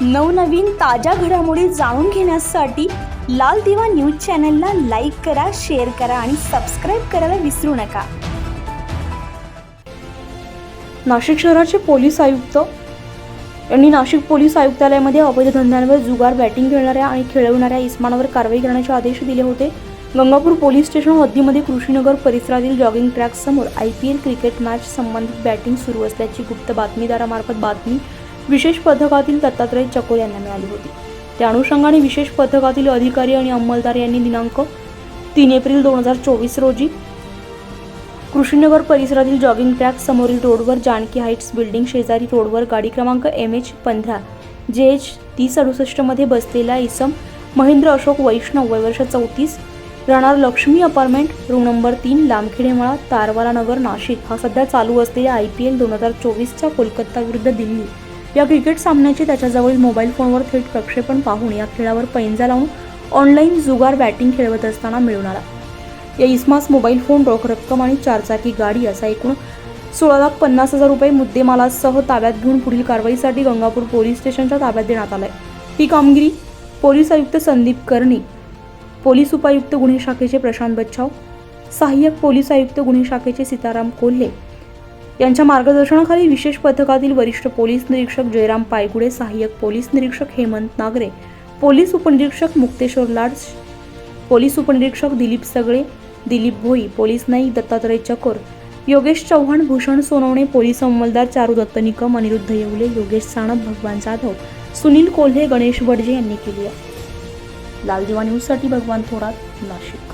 नवनवीन ताज्या घडामोडी जाणून घेण्यासाठी लाल दिवा न्यूज चॅनलला लाईक करा शेअर करा आणि सबस्क्राईब करायला विसरू नका. नाशिक शहराचे पोलीस आयुक्त यांनी नाशिक पोलीस आयुक्तालयामध्ये अवैध धंद्यांवर जुगार बॅटिंग खेळणाऱ्या आणि खेळवणाऱ्या इस्मानावर कारवाई करण्याचे आदेश दिले होते. गंगापूर पोलीस स्टेशन हद्दीमध्ये कृषीनगर परिसरातील जॉगिंग ट्रॅक समोर I P L cricket match संबंधित बॅटिंग सुरू असल्याची गुप्त बातमीदारामार्फत बातमी विशेष पथकातील दत्तात्रय चकोर यांना मिळाली होती. त्या अनुषंगाने विशेष पथकातील अधिकारी आणि अंमलदार यांनी दिनांक तीन एप्रिल दोन हजार चोवीस रोजी कृषीनगर परिसरातील जॉगिंग ट्रॅक समोरील रोडवर जानकी हाईट्स बिल्डिंग शेजारी रोडवर गाडी क्रमांक एम एच पंधरा जे एच तीस अडुसष्टमध्ये बसलेला इसम महेंद्र अशोक वैष्णव वयवर्ष चौतीस राहणार लक्ष्मी अपार्टमेंट रूम नंबर तीन लामखेडेमळा तारवाला नगर नाशिक. हा सध्या चालू असलेल्या आय पी एल दोन हजार चोवीसच्या कोलकाता विरुद्ध दिल्ली. या क्रिकेट सामन्याचे त्याच्याजवळील मोबाईल फोनवर थेट प्रक्षेपण पाहून या खेळावर पैंजा लावून ऑनलाईन जुगार बॅटिंग खेळवत असताना मिळून आला या इस्मास मोबाईल फोन रोख रक्कम आणि चारचाकी गाडी असा एकूण सोळा लाख पन्नास हजार रुपये मुद्देमालासह ताब्यात घेऊन पुढील कारवाईसाठी गंगापूर पोलीस स्टेशनच्या ताब्यात देण्यात आलाय. ही कामगिरी पोलीस आयुक्त संदीप कर्णी पोलीस उपायुक्त गुन्हे शाखेचे प्रशांत बच्छाव सहाय्यक पोलीस आयुक्त गुन्हे शाखेचे सीताराम कोल्हे यांच्या मार्गदर्शनाखाली विशेष पथकातील वरिष्ठ पोलीस निरीक्षक जयराम पायगुडे सहाय्यक पोलीस निरीक्षक हेमंत नागरे पोलीस उपनिरीक्षक मुक्तेश्वर लाड पोलीस उपनिरीक्षक दिलीप सगळे दिलीप भोई पोलीस नाईक दत्तात्रय चकोर योगेश चव्हाण भूषण सोनवणे पोलीस अंमलदार चारू दत्त निकम अनिरुद्ध येवले योगेश साणप भगवान जाधव सुनील कोल्हे गणेश वडजे यांनी केली आहे. लालदिवा न्यूजसाठी भगवान थोरात नाशिक.